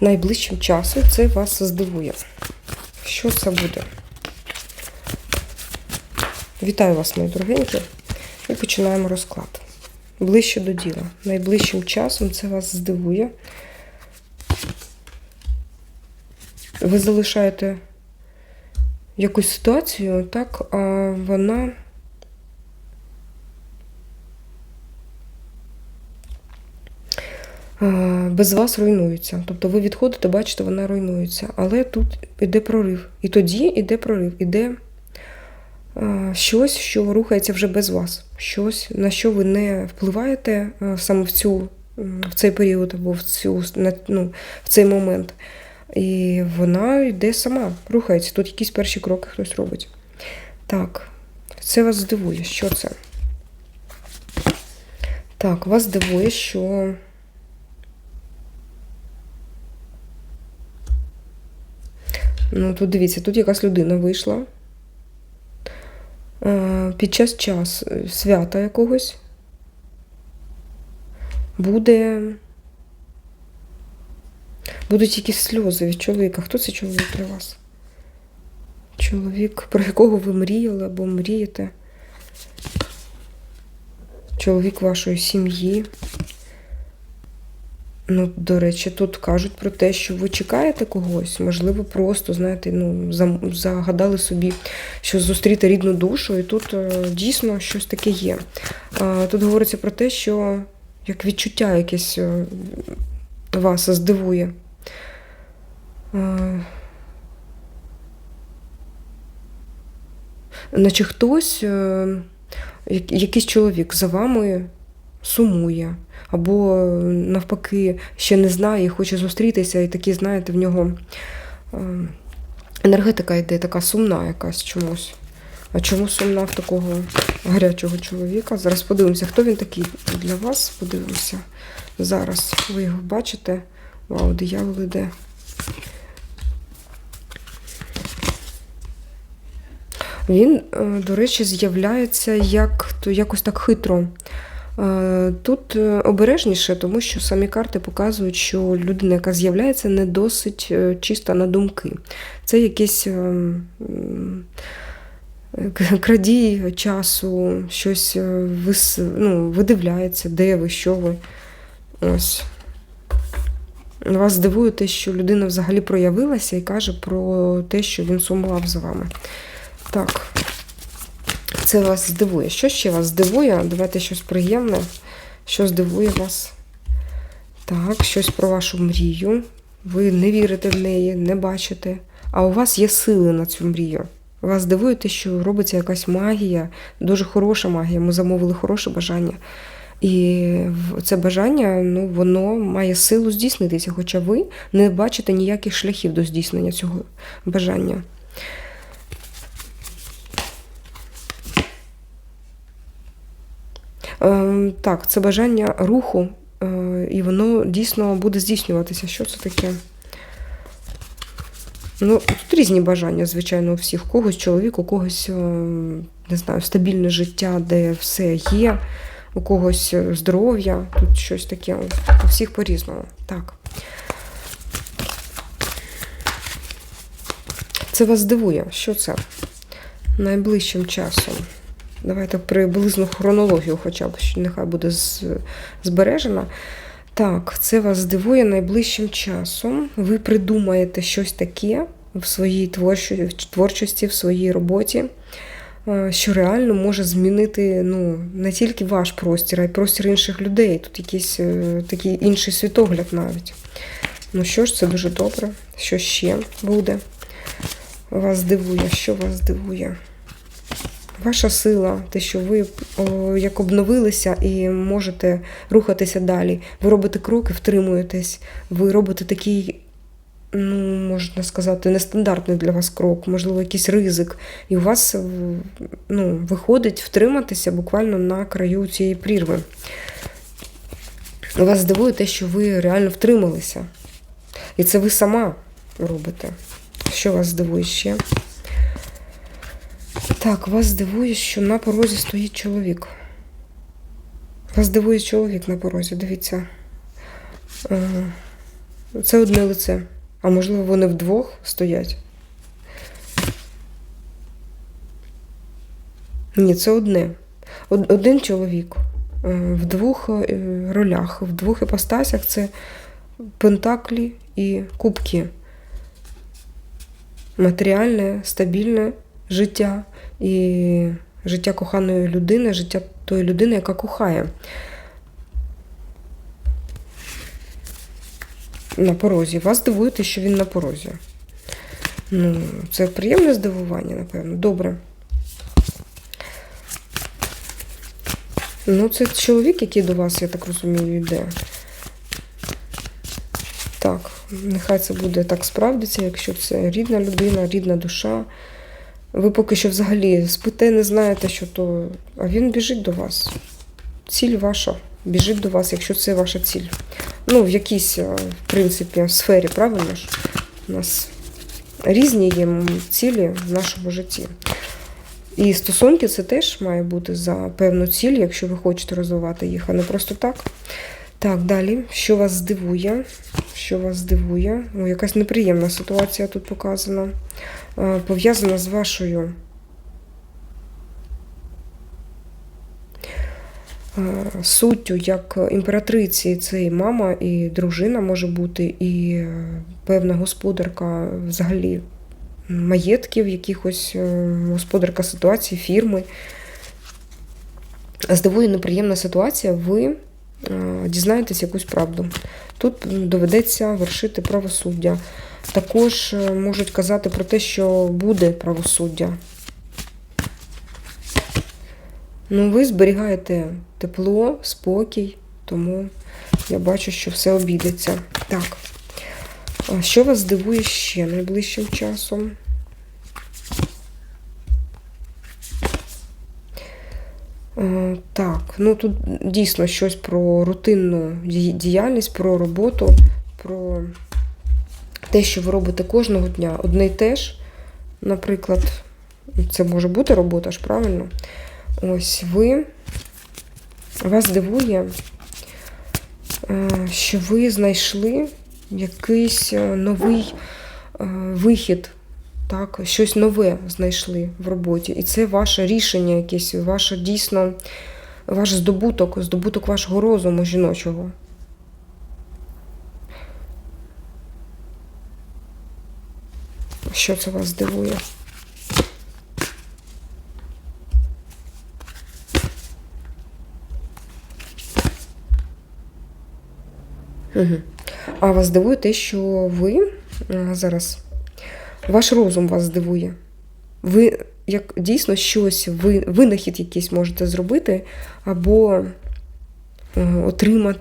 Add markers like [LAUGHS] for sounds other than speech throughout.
найближчим часом це вас здивує. Що це буде? Вітаю вас, мої дорогенькі, і починаємо розклад. Ближче до діла. Найближчим часом це вас здивує. Ви залишаєте якусь ситуацію, так, а вона. Без вас руйнується. Тобто ви відходите, бачите, вона руйнується. Але тут іде прорив. І тоді іде прорив, іде щось, що рухається вже без вас. Щось, на що ви не впливаєте саме в цю в цей період або в цю ну, в цей момент. І вона йде сама, рухається. Тут якісь перші кроки хтось робить. Так, це вас здивує. Що це? Так, вас здивує, що. Ну, тут дивіться, тут якась людина вийшла. Е, Під час час е, свята якогось буде. Будуть якісь сльози від чоловіка. Хто це чоловік для вас? Чоловік, про якого ви мріяли або мрієте? Чоловік вашої сім'ї. Ну, до речі, тут кажуть про те, що ви чекаєте когось, можливо, просто, знаєте, ну, загадали собі, що зустріти рідну душу, і тут е, дійсно щось таке є. Тут говориться про те, що як відчуття якесь е, вас здивує. Наче хтось, е, якийсь чоловік за вами сумує, або е, навпаки ще не знає і хоче зустрітися, і такі, знаєте, в нього е, енергетика йде така сумна якась чомусь. А чому сумна в такого гарячого чоловіка? Зараз подивимося, хто він такий для вас. Подивимося. Зараз ви його бачите. Вау, диявол іде. Він, е, до речі, з'являється як, то якось так хитро. Е, Тут е, обережніше, тому що самі карти показують, що людина, яка з'являється, не досить е, чиста на думки. Це якийсь е, м, к- крадій часу, щось вис, ну, видивляється, де ви, що ви. Ось. Вас здивує те, що людина взагалі проявилася і каже про те, що він сумував за вами. Так. Це вас здивує. Що ще вас здивує? Давайте щось приємне. Що здивує вас? Так, щось про вашу мрію. Ви не вірите в неї, не бачите. А у вас є сили на цю мрію. Вас здивує те, що робиться якась магія, дуже хороша магія. Ми замовили хороше бажання. І це бажання, ну, воно має силу здійснитися, хоча ви не бачите ніяких шляхів до здійснення цього бажання. Так, це бажання руху, е, і воно дійсно буде здійснюватися. Що це таке? Ну, тут різні бажання, звичайно, у всіх. У когось чоловік, у когось, е, не знаю, стабільне життя, де все є, у когось е, здоров'я, тут щось таке. У всіх по-різному. Так. Це вас здивує. Що це? Найближчим часом. Давайте приблизну хронологію, хоча б нехай буде збережена. Так, це вас здивує найближчим часом. Ви придумаєте щось таке в своїй творчості, в своїй роботі, е, що реально може змінити ну, не тільки ваш простір, а й простір інших людей. Тут якийсь е, такий інший світогляд навіть. Ну що ж, це дуже добре. Що ще буде? Вас здивує, що вас здивує? Ваша сила, те, що ви о, як обновилися і можете рухатися далі. Ви робите кроки, втримуєтесь, ви робите такий, ну, можна сказати, нестандартний для вас крок, можливо, якийсь ризик. І у вас ну, виходить втриматися буквально на краю цієї прірви. Вас здивує те, що ви реально втрималися. І це ви сама робите. Що вас здивує ще? Так, вас здивує, що на порозі стоїть чоловік. Вас здивує чоловік на порозі, дивіться. Е, Це одне лице. А можливо, вони вдвох стоять. Ні, це одне. Один чоловік е, в двох е, ролях, в двох іпостасях це пентаклі і кубки. Матеріальне, стабільне життя і життя коханої людини, життя тої людини, яка кохає. На порозі. Вас дивує те, що він на порозі. Ну, це приємне здивування, напевно. Добре. Ну, це чоловік, який до вас, я так розумію, йде. Так, нехай це буде так справдиться, якщо це рідна людина, рідна душа. Ви поки що взагалі спите, не знаєте, що то. А він біжить до вас. Ціль ваша. Біжить до вас, якщо це ваша ціль. Ну, в якійсь, е, в принципі, сфері, правильно ж? У нас різні є цілі в нашому житті. І стосунки це теж має бути за певну ціль, якщо ви хочете розвивати їх, а не просто так. Так, далі. Що вас здивує? Що вас здивує? О, якась неприємна ситуація тут показана. Е, Пов'язана з вашою е, суттю як імператриці. Це і мама, і дружина може бути, і е, певна господарка взагалі маєтків, якихось господарка ситуації, фірми. Здивує неприємна ситуація, ви дізнаєтесь якусь правду. Тут доведеться вершити правосуддя. Також е, можуть казати про те, що буде правосуддя. Ну, ви зберігаєте тепло, спокій, тому я бачу, що все обійдеться. Так. Що вас здивує ще найближчим часом? Е, Так, ну тут дійсно щось про рутинну діяльність, про роботу, про те, що ви робите кожного дня, одне й те ж. Наприклад, це може бути робота ж, правильно? Ось ви вас дивує, е, що ви знайшли якийсь е, новий е, вихід, так, щось нове знайшли в роботі. І це ваше рішення, якесь, ваше дійсно ваш здобуток, здобуток вашого розуму жіночого. Що це вас дивує? Угу. А вас дивує те, що ви а, зараз, ваш розум вас здивує. Ви як дійсно щось, ви, винахід якийсь можете зробити, або е,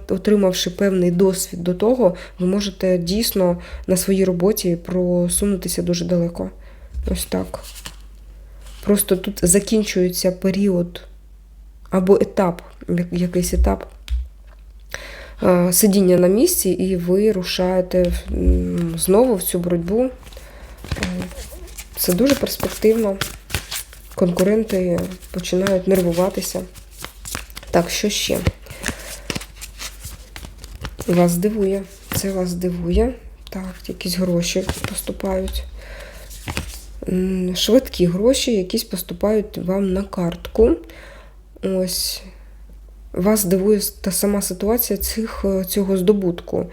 отримавши певний досвід до того, ви можете дійсно на своїй роботі просунутися дуже далеко. Ось так. Просто тут закінчується період або етап, якийсь етап е, сидіння на місці, і ви рушаєте знову в цю боротьбу. Е, Це дуже перспективно. Конкуренти починають нервуватися. Так, що ще? Вас дивує. Це вас дивує. Так, якісь гроші поступають. Швидкі гроші, якісь поступають вам на картку. Ось вас дивує та сама ситуація цих, е, цього здобутку.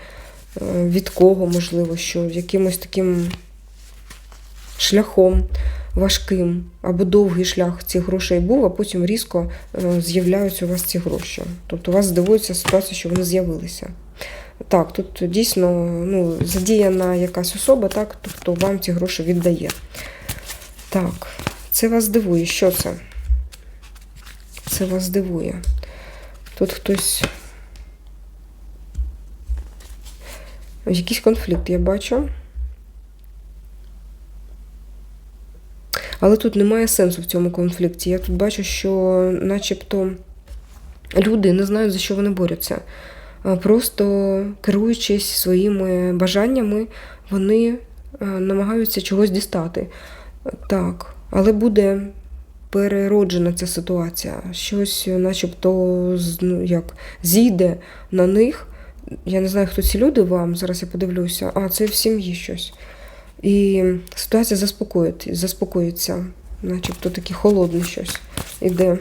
Е, Від кого, можливо, що якимось таким шляхом важким або довгий шлях цих грошей був, а потім різко е, з'являються у вас ці гроші. Тобто вас здивується ситуація, що вони з'явилися. Так, тут дійсно ну, задіяна якась особа, так, хто вам ці гроші віддає. Так, це вас дивує. Що це? Це вас дивує. Тут хтось. Якийсь конфлікт я бачу. Але тут немає сенсу в цьому конфлікті. Я тут бачу, що начебто люди не знають, за що вони борються. А Просто керуючись своїми бажаннями, вони е, намагаються чогось дістати. Так, але буде перероджена ця ситуація. Щось, начебто, ну, як зійде на них, я не знаю, хто ці люди вам, зараз я подивлюся. А, це в сім'ї щось. І ситуація заспокоїть, заспокоїться, начебто таке холодне щось іде.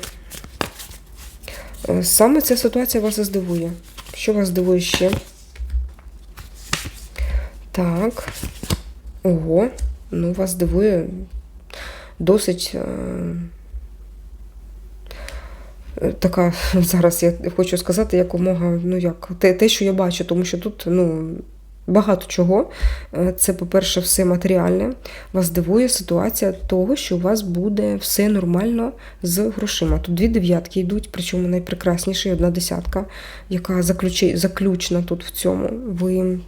Е, Саме ця ситуація вас здивує. Що вас дивує ще? Так. Ого, ну вас дивує досить. Е- е, Така [LAUGHS] зараз я хочу сказати, якомога, ну як, те, те, що я бачу, тому що тут ну, багато чого. Е, Це, по-перше, все матеріальне. Вас дивує ситуація того, що у вас буде все нормально з грошима. Тут дві дев'ятки йдуть, причому найпрекрасніші одна десятка, яка заключна тут в цьому. Ви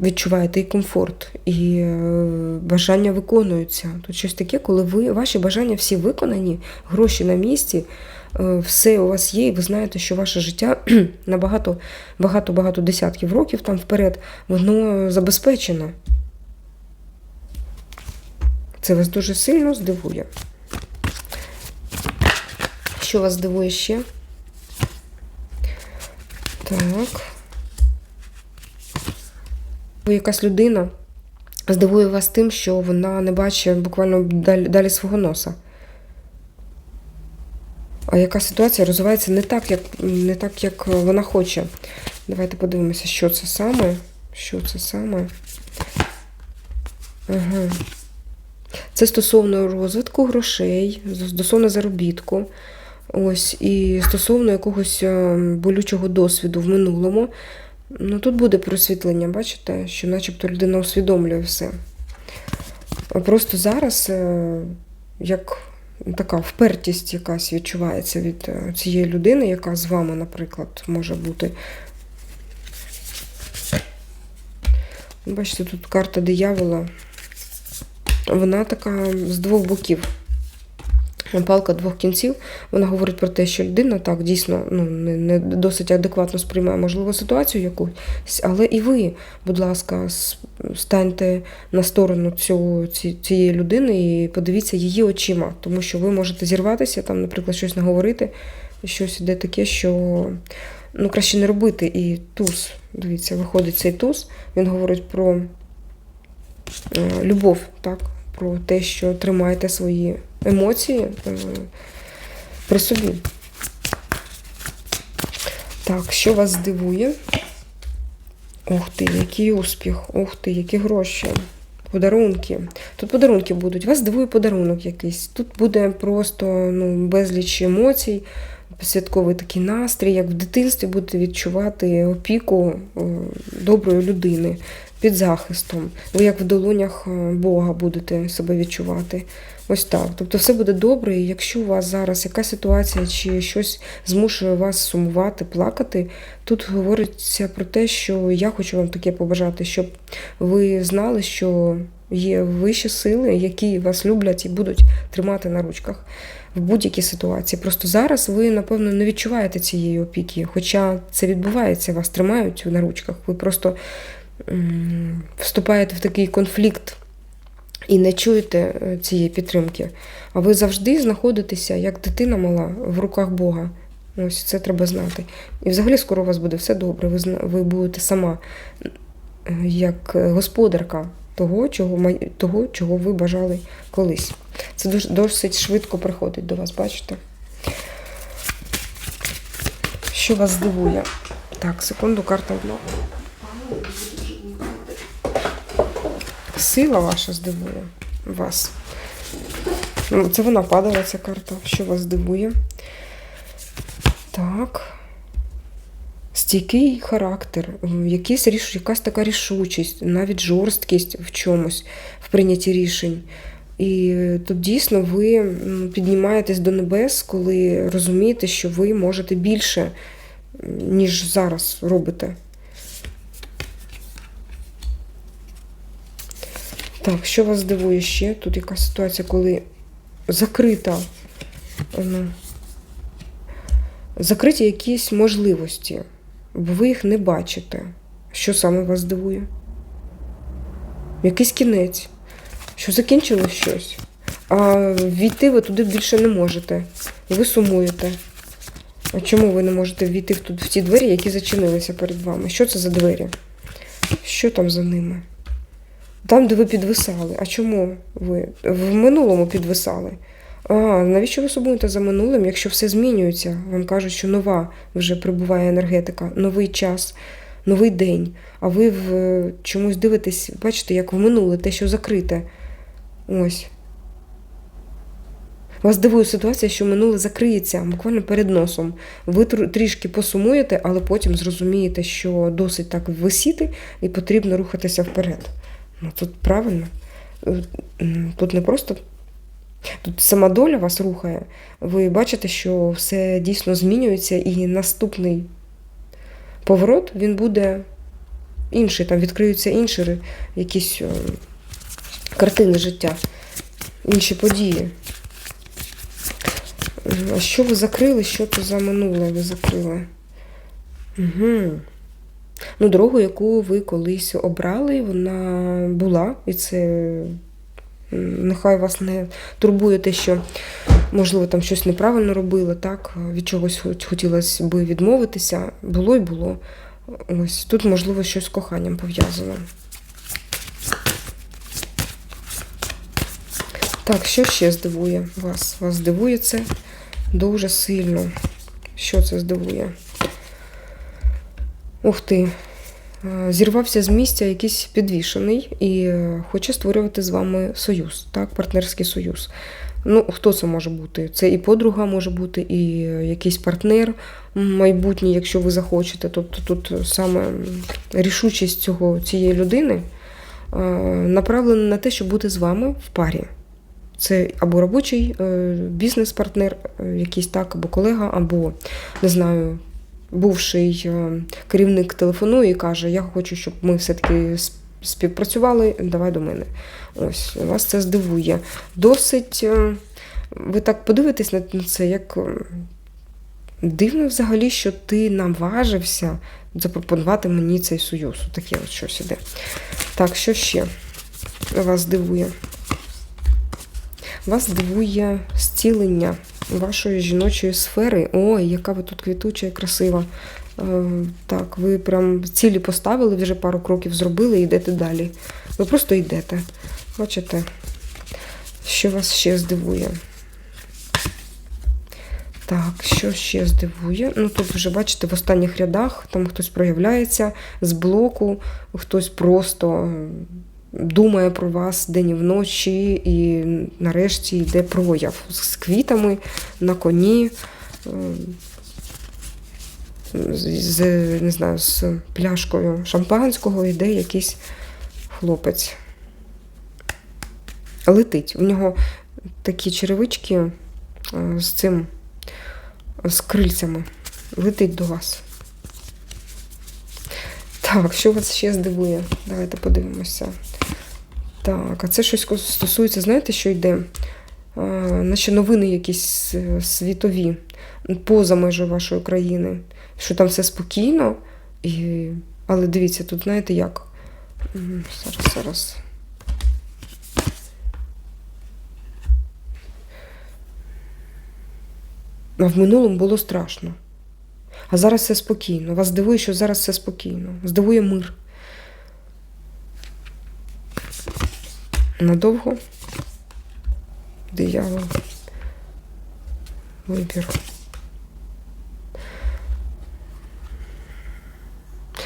відчуваєте і комфорт, і е, бажання виконуються. Тут щось таке, коли ви ваші бажання всі виконані, гроші на місці, все у вас є, і ви знаєте, що ваше життя [CLEARS THROAT] на багато, багато, багато десятків років там вперед, воно забезпечене. Це вас дуже сильно здивує. Що вас здивує ще? Так. Ви якась людина здивує вас тим, що вона не бачить буквально далі, далі свого носа. А яка ситуація розвивається не так, як, не так, як вона хоче. Давайте подивимося, що це саме. Що це саме? Ага. Це стосовно розвитку грошей, стосовно заробітку. Ось, і стосовно якогось е, болючого досвіду в минулому. Ну, тут буде просвітлення, бачите, що начебто людина усвідомлює все. Просто зараз е, як така впертість якась відчувається від е, цієї людини, яка з вами, наприклад, може бути. Бачите, тут карта диявола. Вона така з двох боків. Палка двох кінців, вона говорить про те, що людина так дійсно ну, не, не досить адекватно сприймає можливу ситуацію якусь, але і ви, будь ласка, станьте на сторону цього, ці- цієї людини і подивіться її очима, тому що ви можете зірватися, там, наприклад, щось наговорити, щось іде таке, що ну, краще не робити. І туз, дивіться, виходить цей туз, він говорить про е, любов, так, про те, що тримаєте свої емоції при собі. Так, що вас здивує? Ух ти, який успіх, ух ти, які гроші. Подарунки. Тут подарунки будуть. Вас здивує подарунок якийсь. Тут буде просто ну, безліч емоцій, святковий такий настрій, як в дитинстві будете відчувати опіку е, доброї людини під захистом. Ви як в долонях е, Бога будете себе відчувати. Ось так. Тобто все буде добре, і якщо у вас зараз якась ситуація чи щось змушує вас сумувати, плакати, тут говориться про те, що я хочу вам таке побажати, щоб ви знали, що є вищі сили, які вас люблять і будуть тримати на ручках в будь-якій ситуації. Просто зараз ви, напевно, не відчуваєте цієї опіки, хоча це відбувається, вас тримають на ручках. Ви просто вступаєте в такий конфлікт і не чуєте е, цієї підтримки. А ви завжди знаходитеся, як дитина мала, в руках Бога. Ось це треба знати. І взагалі скоро у вас буде все добре. Ви, ви будете сама як е, господарка того, чого, того, чого ви бажали колись. Це досить швидко приходить до вас, бачите? Що вас здивує? Так, секунду, карта одна. Сила ваша здивує вас. Ну, Це вона падала, ця карта. Що вас здивує? Так. Стійкий характер, м, якийсь ріш, якась така рішучість, навіть жорсткість в чомусь, в прийнятті рішень. І тут дійсно ви піднімаєтесь до небес, коли розумієте, що ви можете більше, ніж зараз робите. Так, що вас здивує ще? Тут якась ситуація, коли закрита. Закриті якісь можливості, бо ви їх не бачите. Що саме вас здивує? Якийсь кінець, що закінчилось щось, а війти ви туди більше не можете. Ви сумуєте. А чому ви не можете війти в, тут, в ті двері, які зачинилися перед вами? Що це за двері? Що там за ними? Там, де ви підвисали. А чому ви в минулому підвисали? А, навіщо ви сумуєте за минулим, якщо все змінюється? Вам кажуть, що нова вже прибуває енергетика, новий час, новий день. А ви в е, чомусь дивитесь, бачите, як в минуле, те, що закрите. Ось. Вас дивує ситуація, що минуле закриється буквально перед носом. Ви трішки посумуєте, але потім зрозумієте, що досить так висіти і потрібно рухатися вперед. Ну тут правильно. Е, Тут не просто. Тут сама доля вас рухає. Ви бачите, що все дійсно змінюється, і наступний поворот він буде інший. Там відкриються інші якісь е, картини життя, інші події. А що ви закрили? Що це за минуле ви закрили? Угу. Ну, дорогу, яку ви колись обрали, вона була, і це нехай вас не турбує те, що, можливо, там щось неправильно робили, так, від чогось хотілося би відмовитися. Було і було. Ось тут, можливо, щось з коханням пов'язано. Так, що ще здивує вас? Вас здивує це дуже сильно. Що це здивує? Ух ти. Е, Зірвався з місця якийсь підвішений і е, хоче створювати з вами союз, так, партнерський союз. Ну, хто це може бути? Це і подруга може бути, і е, якийсь партнер майбутній, якщо ви захочете. Тобто тут саме рішучість цього, цієї людини направлена на те, щоб бути з вами в парі. Це або робочий бізнес-партнер, якийсь так, або колега, або не знаю, бувший е, керівник телефонує і каже: Я хочу, щоб ми все-таки співпрацювали, давай до мене. Ось вас це здивує. Досить. е, Ви так подивитесь на це, як дивно взагалі, що ти наважився запропонувати мені цей союз. Таке от щось іде. Так, що ще вас дивує? Вас дивує зцілення вашої жіночої сфери. Ой, яка ви тут квітуча і красива. Е, Так, ви прям цілі поставили, вже пару кроків зробили і йдете далі. Ви просто йдете. Бачите, що вас ще здивує? Так, що ще здивує? Ну, тут вже бачите, в останніх рядах там хтось проявляється з блоку, хтось просто думає про вас день і вночі, і нарешті йде прояв з квітами на коні. ем, З, не знаю, з пляшкою шампанського йде якийсь хлопець. Летить. У нього такі черевички е, з цим, з крильцями. Летить до вас. Так, що вас ще здивує? Давайте подивимося. Так, а це щось стосується, знаєте, що йде? А, наче новини якісь е, світові, поза межою вашої країни. Що там все спокійно. І... Але дивіться, тут знаєте як? Зараз, зараз. А в минулому було страшно. А зараз все спокійно. Вас здивує, що зараз все спокійно. Здивує мир. Надовго. Диявол. Вибір.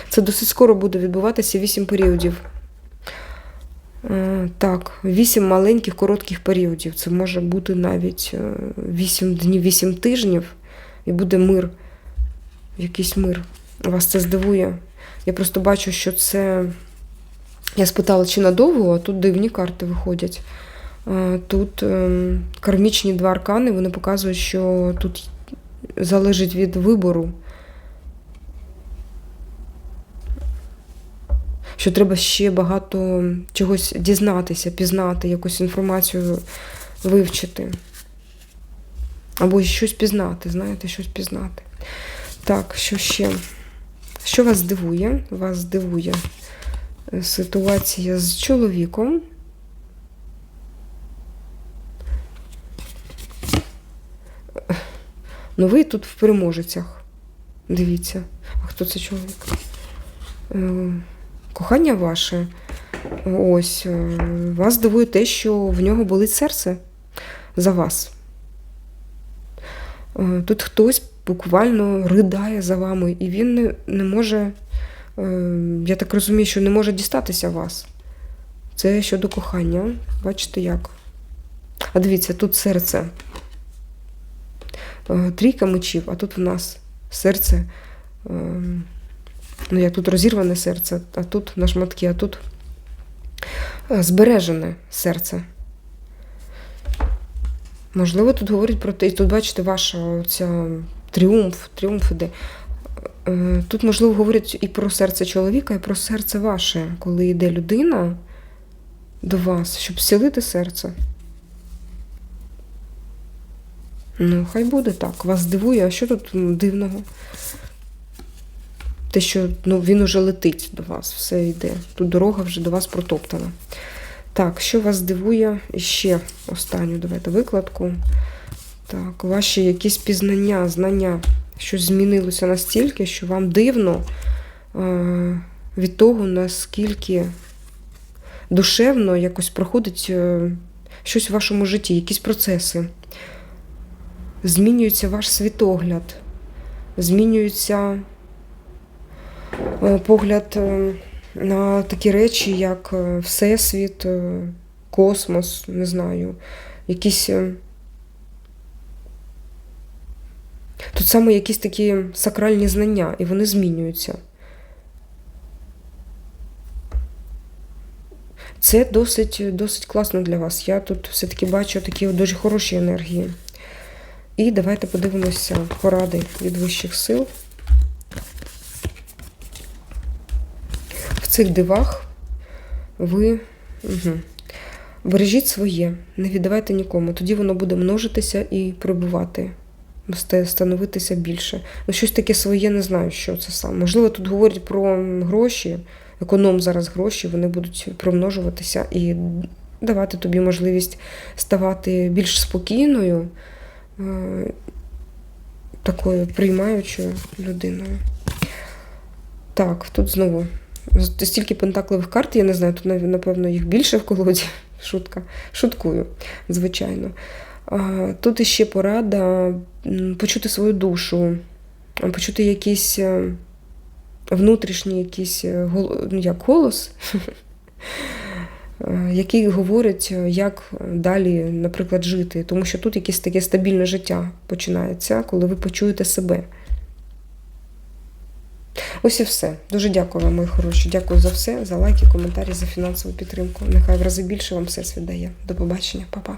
Це досить скоро буде відбуватися вісім періодів. Е, Так, вісім маленьких коротких періодів. Це може бути навіть е, вісім днів, вісім тижнів, і буде мир. Якийсь мир. Вас це здивує. Я просто бачу, що це. Я спитала, чи надовго, а тут дивні карти виходять. Е, Тут ем, кармічні два аркани, вони показують, що тут залежить від вибору. Що треба ще багато чогось дізнатися, пізнати, якусь інформацію вивчити. Або щось пізнати, знаєте, щось пізнати. Так, що ще? Що вас здивує? Вас здивує ситуація з чоловіком. Ну ви тут в переможецях. Дивіться. А хто це чоловік? Е, Кохання ваше. Ось. е, Вас дивує те, що в нього болить серце за вас. Е, Тут хтось буквально ридає за вами, і він не, не може, я так розумію, що не може дістатися вас. Це щодо кохання. Бачите як? А дивіться, тут серце. Е, Трійка мечів, а тут в нас серце. е, Ну, як тут розірване серце, а тут на шматки, а тут е, збережене серце. Можливо, тут говорять про те, і тут бачите, ваша ця тріумф, тріумф іде. Е, Тут, можливо, говорять і про серце чоловіка, і про серце ваше, коли йде людина до вас, щоб зцілити серце. Ну, хай буде так. Вас дивує, а що тут дивного? Те, що ну, він уже летить до вас, все йде. Тут дорога вже до вас протоптана. Так, що вас дивує? І ще останню давайте викладку. Так, ваші якісь пізнання, знання, щось змінилося настільки, що вам дивно е- від того, наскільки душевно якось проходить е- щось в вашому житті, якісь процеси. Змінюється ваш світогляд, змінюється е, погляд на такі речі, як Всесвіт, космос, не знаю, якісь. Тут саме якісь такі сакральні знання, і вони змінюються. Це досить, досить класно для вас. Я тут все-таки бачу такі дуже хороші енергії. І давайте подивимося поради від вищих сил. В цих дивах ви угу. бережіть своє, не віддавайте нікому. Тоді воно буде множитися і прибувати, становитися більше. Ну, щось таке своє, не знаю, що це саме. Можливо, тут говорять про гроші, економ зараз гроші, вони будуть примножуватися і давати тобі можливість ставати більш спокійною е, такою приймаючою людиною. Так, тут знову стільки пентакливих карт, я не знаю, тут напевно їх більше в колоді. [LAUGHS] Шутка. Шуткую, звичайно. Тут іще порада почути свою душу, почути якийсь е, внутрішній якийсь е, ну, як голос, [LAUGHS] е, який говорить, як далі, наприклад, жити. Тому що тут якесь таке стабільне життя починається, коли ви почуєте себе. Ось і все. Дуже дякую вам, мої хороші. Дякую за все, за лайки, коментарі, за фінансову підтримку. Нехай в рази більше вам все дає. До побачення, Па-па.